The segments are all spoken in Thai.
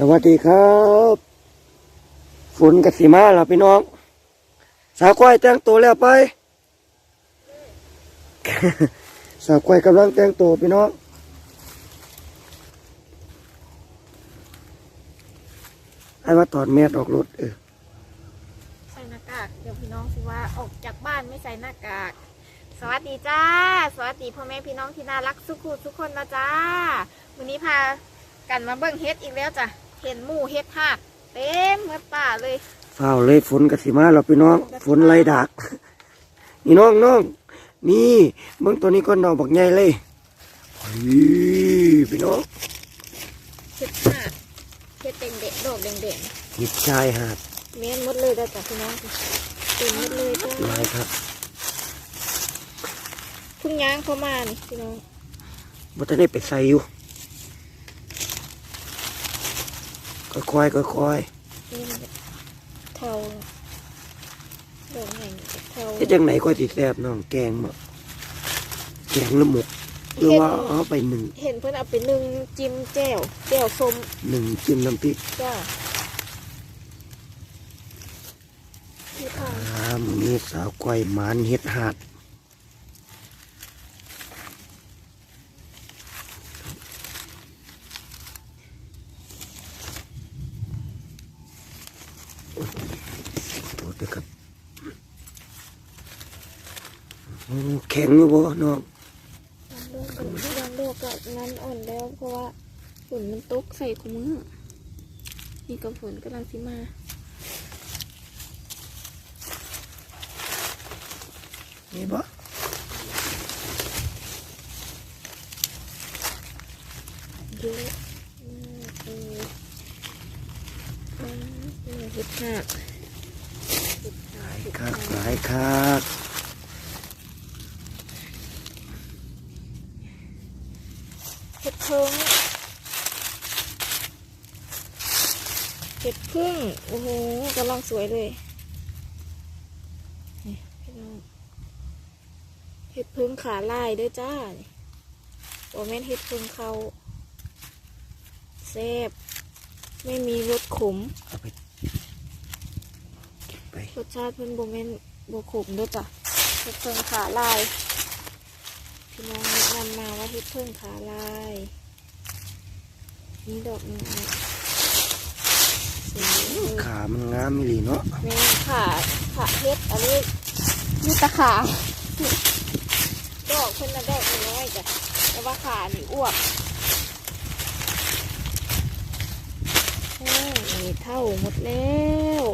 สวัสดีครับฝนกสิมาล่ะพี่น้อง สาวก้อยแต่งตัวแล้วไปสาวก้อยกำลังแต่งตัวพี่น้องให้มาถอดแมสออกรถเออใส่หน้ากากเดี๋ยวพี่น้องสิว่าออกจากบ้านไม่ใส่หน้ากาก สวัสดีจ้า สวัสดีพ่อแม่พี่น้องที่น่ารักสุขุทุกคนนะจ้าวันนี้พากันมาเบิ่งเฮ็ดอีกแล้วจ้ะ ห็นหมูเฮ็ดหากเต็มเมื่อป่าเลยฝ้าวเลยฝนกสิมาแล้วพี่น้องฝนไล่ดัก นี่น้องน้องนี่เบิ่งตัวนี้ก็ดอกบักใหญ่เลยเฮ้ยพี่น้องเฮ็ดหากเฮ็ดเด่งเด็ดอกเด่งเด่งหยิบชายหาดๆเม้นหมดเลยจ้ะพี่น้องเต็มหมดเลยจ้าลายครับเพุ่งย่างเข้ามานี่พี่น้องบ่ทันได้ไปใส่อยู่ ค่อยๆค่อยนี่มันเทาดอกใหญ่เทาๆเฮ็ดจังไหนก็สิแซ่บน้องแกงบ่แกงละหมกหรือว่าเอาไปหนึ่งเห็นเพื่อนเอาไปนึ่งจิ้มแจ่วแจ่วส้มหนึ่งจิ้มน้ำพริกจ้าที่ทางอ่ามื้อนี้สาวก้อยหมานเฮ็ดหาดโทษด้วยครับโอ้แข็งอยู่บ่น้องน้ำโลกกับน้ำโลกกับน้ำอ่อนแล้ว เพราะว่าฝนมันตกใส่คุมือนี่กับฝนกำลังสิมานี่บ่เยอะมากเลยอ่านี่เห็ดหักเห็ดหักเห็ด คั หั ก ก หลายคัก เห็ดเพิงเห็ดพึ่ง โอ้โหกำลังสวยเลยนี่พี่น้องเห็ดพึ่งขาลายด้วยจ้านี่โอแม่นเห็ดพึ่งเขาแซ่บไม่มีรสขมเอาไปเก็บไปรสชาติเพิ่นโบแม่นโบขมด้วยจ้ะเห็ดพึ่งขาลายพี่น้องแนะนำมาว่าเห็ดพึ่งขาลายนี่ดอกหนึงอะสวยเลย ขามันงามอีหลีเนาะแม่ขาขาเฮ็ดอันนี้นี่ตะขาดอกเพิ่นน่ะดอกน้อยๆจ้ะแต่ว่าขานี่อ้วกโอ้นี่เท่าหมดแล้ว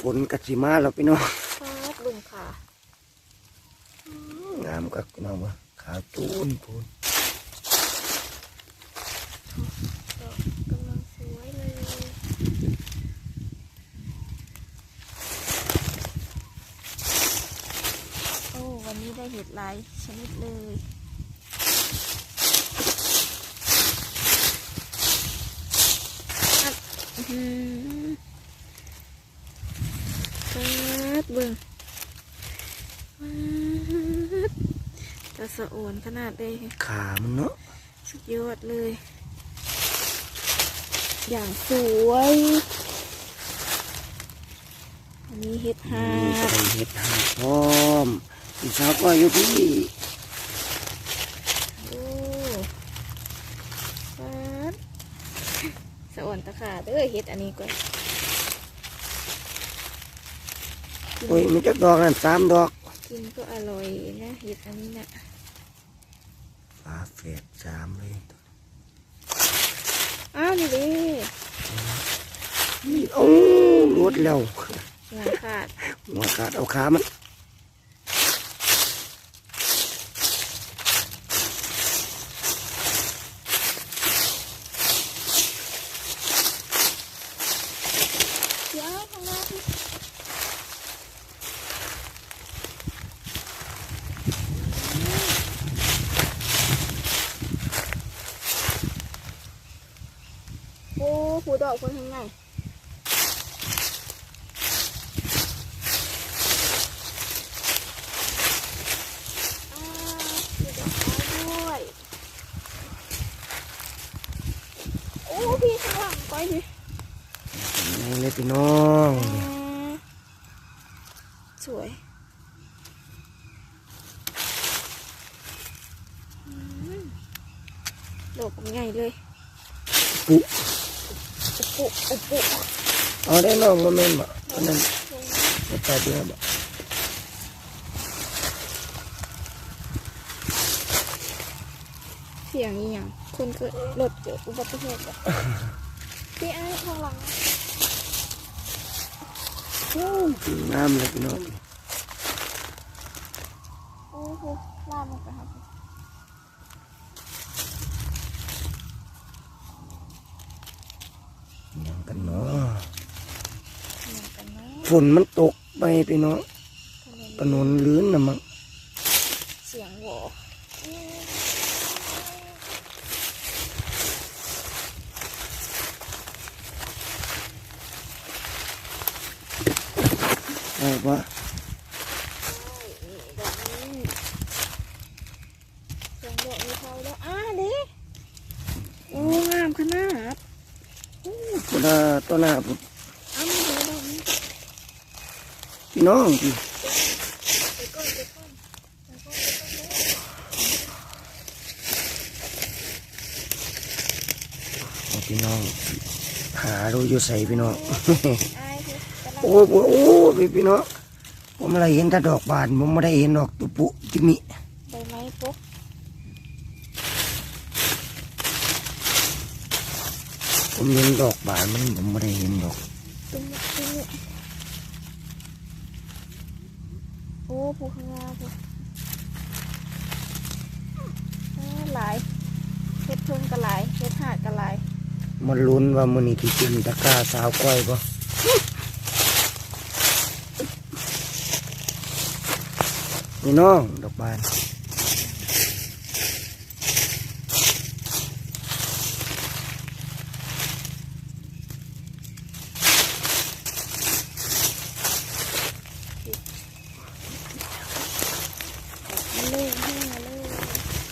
ฝนกสิมาแล้วพี่น้องฟาดลุงขางามกับพี่น้องวะขาวตูนพูน ดอกกำลังสวยเลยโอ้วันนี้ได้เห็ดหลายชนิดเลยอัดอื้อหือฟาดเบิ่งฟาดตะสะโอนขนาดเลยขามันเนาะสุดยอดเลย อย่างสวย อันนี้เห็ดหามีกระดไดเห็ดหาดพร้อม พี่สาวก็อยู่ที่โอ้ฟาดสะอ่อนตะขาเด้อเห็ดอันนี้ก่อนโอ้ยมีจักดอกนั่นสามดอกกินก็อร่อยนะเห็ดอันนี้นะฝาแฝดสามเลยอ้าวนี่ดินี่โอ้รวดแล้วหัวขาดหัวขาดเอาขามัน ย้ายทางหน้าพี่โอ้ผู ดอกคนทางไงอ่ามีดอกไม้ด้วยโอ้อ้พี่ข้างหลังก้อยดินี่เลยพี่น้อง สวยอืมดอกใหญ่เลยปุ๊อุ ปุอุปุเอาได้น้องมาเม่นบ่อันนั้นจะตายเดียวบ่เสียงอีหยังคนเกิดรถเกิดอุบัติเหตุอะพี่ไอ้ข้างหลังงามเลยพี่น้องโอ้โหลามลงไปครับ ยังกันเนาะเหมือนกันเนาะฝนมันตกไปพี่น้องถนนลื่นน่ะมั้งเสียงหวอได้ปะ นี่ดอกนี้เสียงดอกมีเขาแล้วอะดิโอ้งามขนาด พุทธาต้นหน้าพุทธ อ้าวมันดูดอกนี้ พี่ น้องพี่ไปก่อนไปก่อนไปก่อนไปก่อนเลยเอาพี่น้อง หาดูอยู่ใส่พี่น้องอายคือกำลังโอ้โหโอ้โหพี่พี่น้องผมไม่ได้เห็นแต่ดอกบานผมไม่ได้เห็นดอกตุปุจิมิใบไม้ปุ๊บผมเห็นดอกบานมันผมไม่ได้เห็นดอก ตุ้มตุ้มโอ้ ผูข้างล่างผู้อ่าหลายเฮ็ดเพิ่งกระหลเฮ็ดหาดกระหลมันลุ้นว่ามันนี่ที่กินตะกร้าสาวก้อยปะนี่น้องดอกบานเลยแห้งมาเลย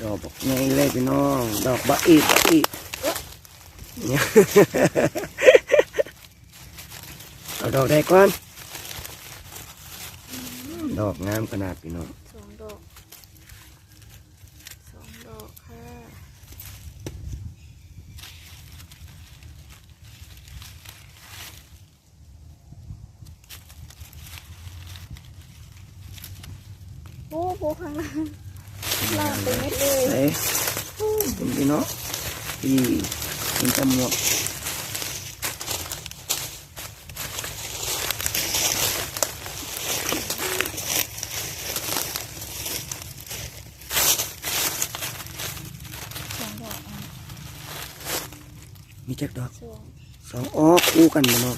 ดอกบอกไงเลย พี่น้องดอกบะอีบะอีเนี่ยเอาดอกได้ก่อนดอกงามขนาดพี่น้องสองดอกสองดอกค่ะโอ้โหข้างล่างล่างเป็นเม็ดเลย ไหนเป็นพี่น้องพี่เป็นจมูกสองดอกอะมีจักดอกสองสองออกคู่กันพี่น้อง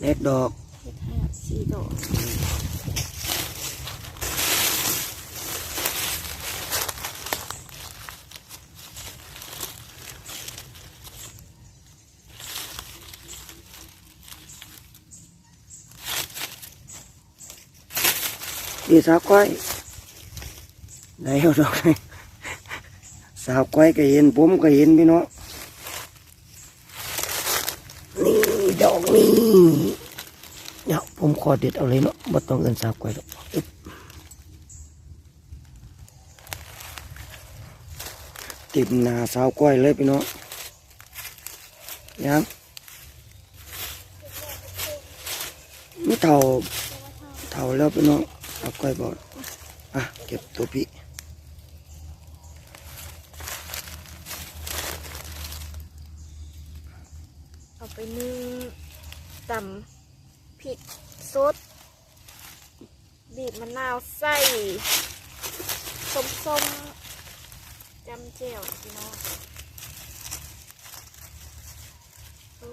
เล็กดอกเฮ็ดห้าสี่ดอก พี่สาวก้อยได้เอาดอกไหนสาวก้อยก็เห็นผมก็เห็นพี่น้องนี่ดอกนี้เนี่ยวผมขอเด็ดเอาเลยเนาะบ่ต้องเอินสาวก้อยหรอกติดหนาสาวก้อยเลยพี่น้องยังนี่เท่าเท่าแล้วพี่น้อง สาวก้อยบอกอะ เก็บตัวพี่เอาไปนึ่งตำพริกสดบีบมะนาวใส่ส้มๆจำเจียวพี่น้องโอ้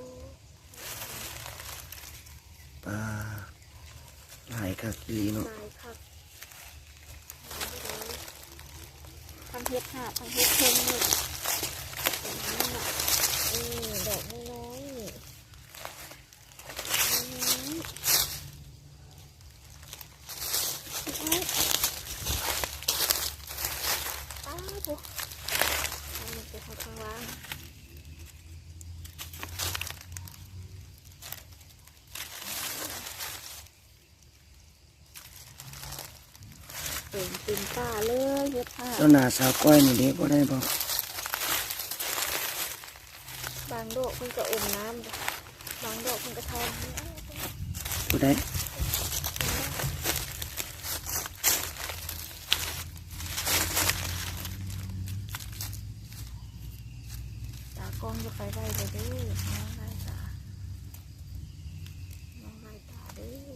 ปลาหายคักอีหลีเนาะ ตายคักทำ เฮ็ดหาบทำเฮ็ดเพิ่มเลยแบบนี้น่ะเออดอกน้อยๆนี่อืมเอาอ้าวปุ๊ ต็มตาเลย เฮ็ดผ้าเจ้าหน้าสาวก้อยนี่เด็กบ่ได้บอกบางดอกเพิ่นก็อมน้ำจ้ะบางดอกเพิ่นก็ทองบ่ได้ ตากล้องจะไปได้เลยเด้อน้องลายตาน้องลายตาเด้อ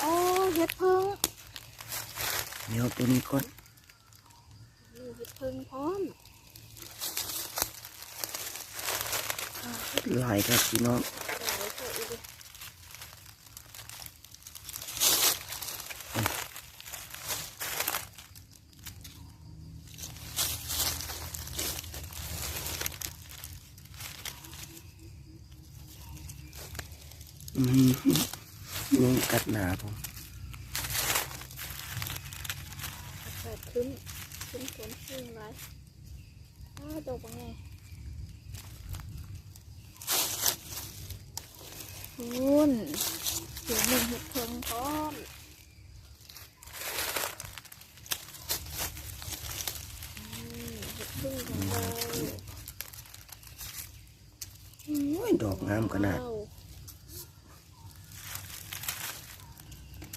โอ้ เฮ็ดพึ่งเดี๋ยวตัวนี้ก่อนมีเฮ็ดพึ่งพร้อมหลายครับพี่น้องเดี๋ยวเถอะอีกดิอืมยุงกัดหนาผม เปิดขึ้นขึ้นฝนขึ้นไว้อ้าวดอกไงคุณเดี๋ยวหนึ่งห็ดเพิงพร้อมอืมเห็ดพึ่งของเราโอ้ยดอกงามขนาด ว้ว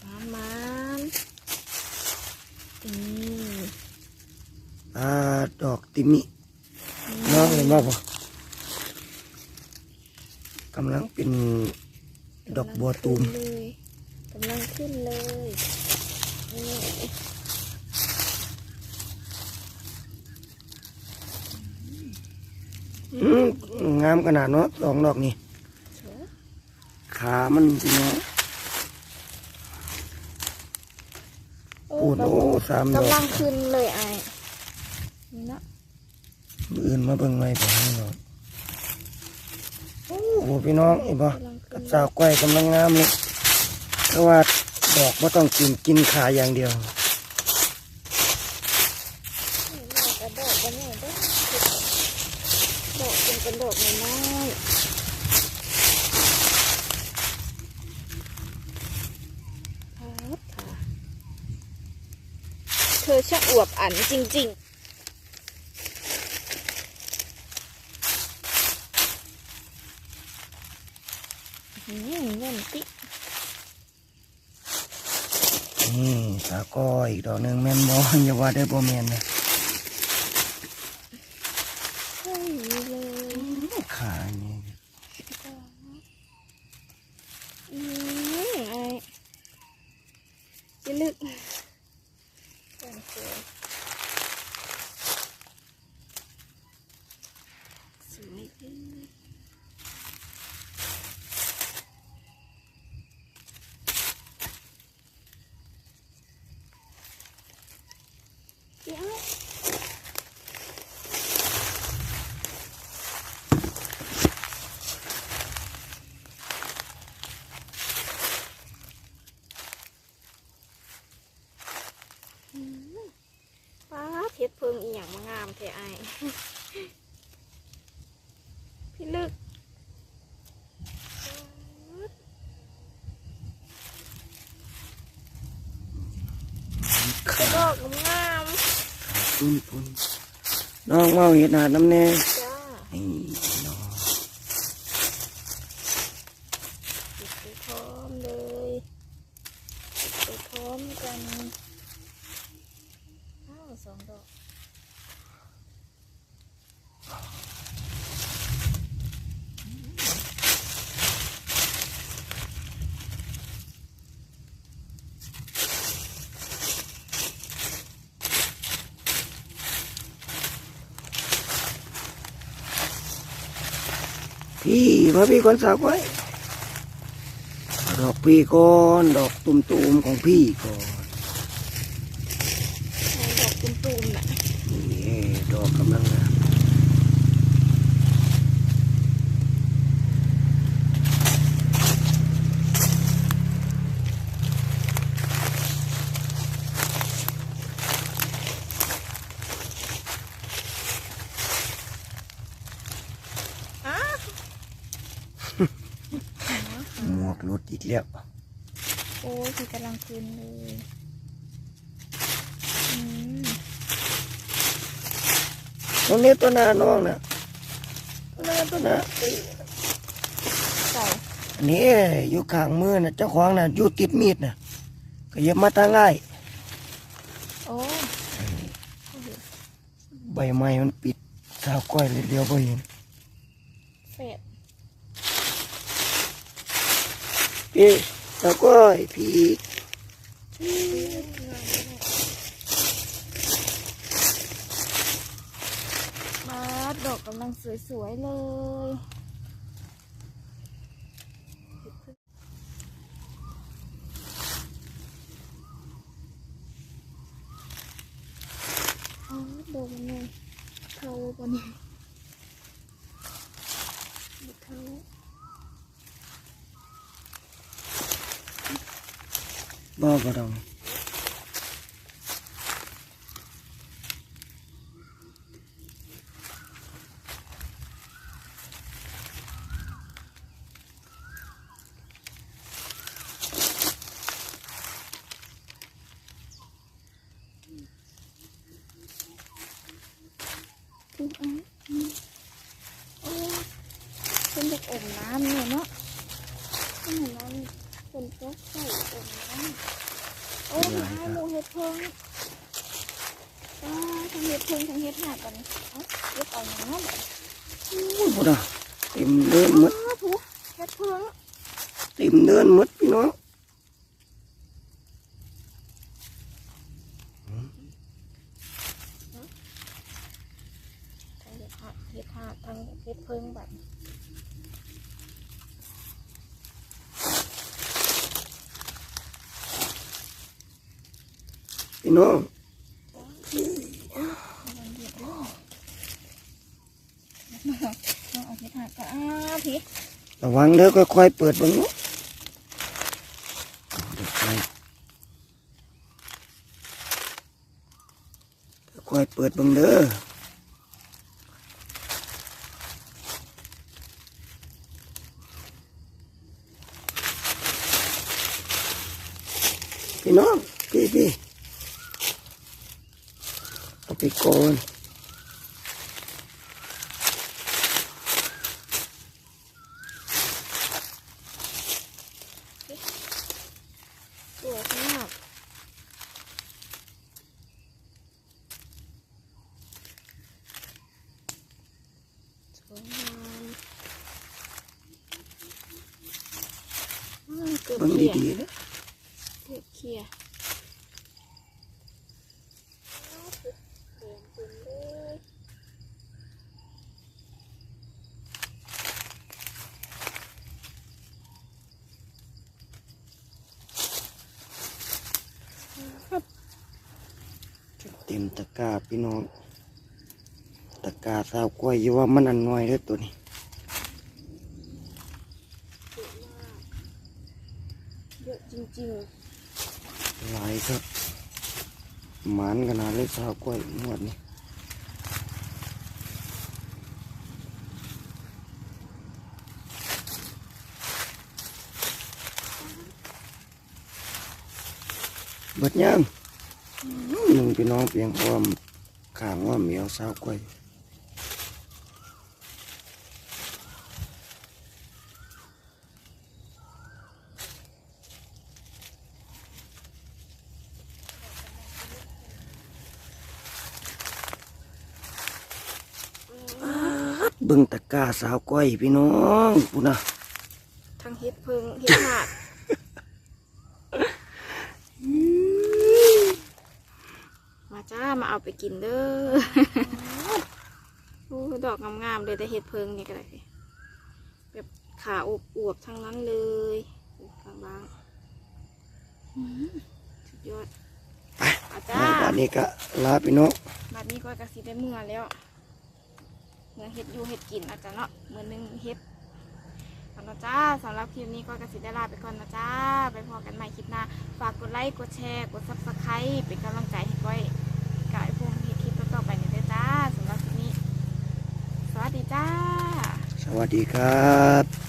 มันมันนี่ อ่าดอก ติมิน้องเห็นบ่พอกำลังเป็นดอกบัวตูมเลยกำลังขึ้นเลยนี่อืมงามขนาดเนาะดอกดอกนี่เสือขามันพี่น้องปูดโอ้สามดอกกำลังขึ้นเลยไอ้นี่นะมื อื่นมาเบิ่งไม้ผมให้เนาะโอ้โหพี่น้องเห็นบ่กับสาวก้อยกำลังงามเลยเพราะว่าดอกไม่ต้องกินกินขาอย่างเดียวกระโดดกันแน่เด้อโดดเป็นกระโดดน้อยเธอช่างอวบอันจริง ๆ อืมเงินติ นี่สาวก้ อยอีกดอกหนึ่งแม่นบ่อย่าว่าได้บ่แม่นนะเฮ้ยเลยขานี่อืมไอ้จิลึกสวยสวยสวยจังเลยเดี๋ยว ป้าเพชรเพิงอีหยังมางามแท้ไอาย พี่ลึก ขา ด อกงามปุ้นปุ้นน้องเมาเห็ดหาดน้ำแน่น้อง ติดไปพร้อมเลยติดไปพร้อมกันอ้าวสองดอก พี่มาพี่ก่อนสาวไว้ดอกพี่ก่อนดอกตุ่มๆของพี่ก่อน ใช้ดอกตุ่มๆน่ะ นี่ดอกกำลังงาม รถอีกแล้ว โอ้ยพี่กำลังคืนเลยอืมตรงนี้ตัวหน้าน้องนะตัวหน้าตัวหน้าใส่อันนี้อยู่ข้างมือนะเจ้าของนะอยู่ติดมีดนะก็อยับมาทางง่าย โอ้ยใบไม้มันปิดสาวก้อยเลยเดียวไปเห็นเสร็จ พี่สาวก้อยพี่มาดอกกำลังสวย ๆ เลย อ๋อดอกมันไงเท่าปะเนี่ยไม่เท่า บ่ก็ต้อง ทุกอันอืมโอ้เป็นเด็กอมน้ำเนี่ยเนาะขนาดนั้นเป็นโต๊ะใส่อมน้ำโอ้ยไอ้หมูเห็ดเพิงว้าทั้งเห็ดเพิงทั้งเห็ดหากันเอ้าเห็ดเอาอย่างนั้นเหรอ อุ้ย บ่ได้เต็มเดินหมดอ้าวผู้เห็ดเพิงเต็มเดินหมดพี่น้องทั้งเห็ดหาเห็ดหาทั้งเห็ดเพิงแบบพี่น้อง มันเดือดร้อนน้องเอาเห็ดหากันอ้ ระวังเด้อค่อยๆเปิดบังนาะเดี๋ยค่อยๆเปิดบังเด้อพี่น้องพี่พี่เอาไปก่อน สวยมากสวยงามอ้าวเกือบ เบัง เขีย ดีๆนะ เกือบเขียครับ เต็มตะกร้าพี่น้อง ตะกร้าสาวกล้วยอยู่ว่ามันอันน้อยเด้อตัวนี้เยอะจริงหลายครับหมานขนาดเลยสาวกล้วยงวดนี้เบิดยัง หนึ่งพี่น้องเพียงอ้อมข้างว่าเหมียวสาวกล้วยเบิ่งตะกร้าสาวกล้วยพี่น้องพูนะๆทั้งเห็ดเพิงเห็ดหาดมาจ้า มาเอา ไปกินเด้อโอ้ดอกงามๆเลยแต่เห็ดเพิงนี่ก็ได้แบบขาอบอวบๆทั้งนั้นเลยบางบางๆอื้อหือสุดยอดอาจ้าในบ้านนี้ก็ลาพี่น้องบัดนี้ก็กระสีได้เมื่อแล้วเมื่อเห็ดอยู่เห็ดกินอาจจะเนาะเมื่อหนึงเห็ดเอาละจ้าสำหรับคลิปนี้ก็กระสีได้ลาไปก่อนนะจ้า ไปพอกันใหม่คลิปหน้า ฝากกดไลค์ กดแชร์ กดซับสไครต์เป็นกำลังใจให้ก้อยกับไอ้พวกเห็ดคลิปต่อๆไปเนี่ยเด้อ จ้าสำหรับคลิปนี้สวัสดีจ้า สวัสดีครับ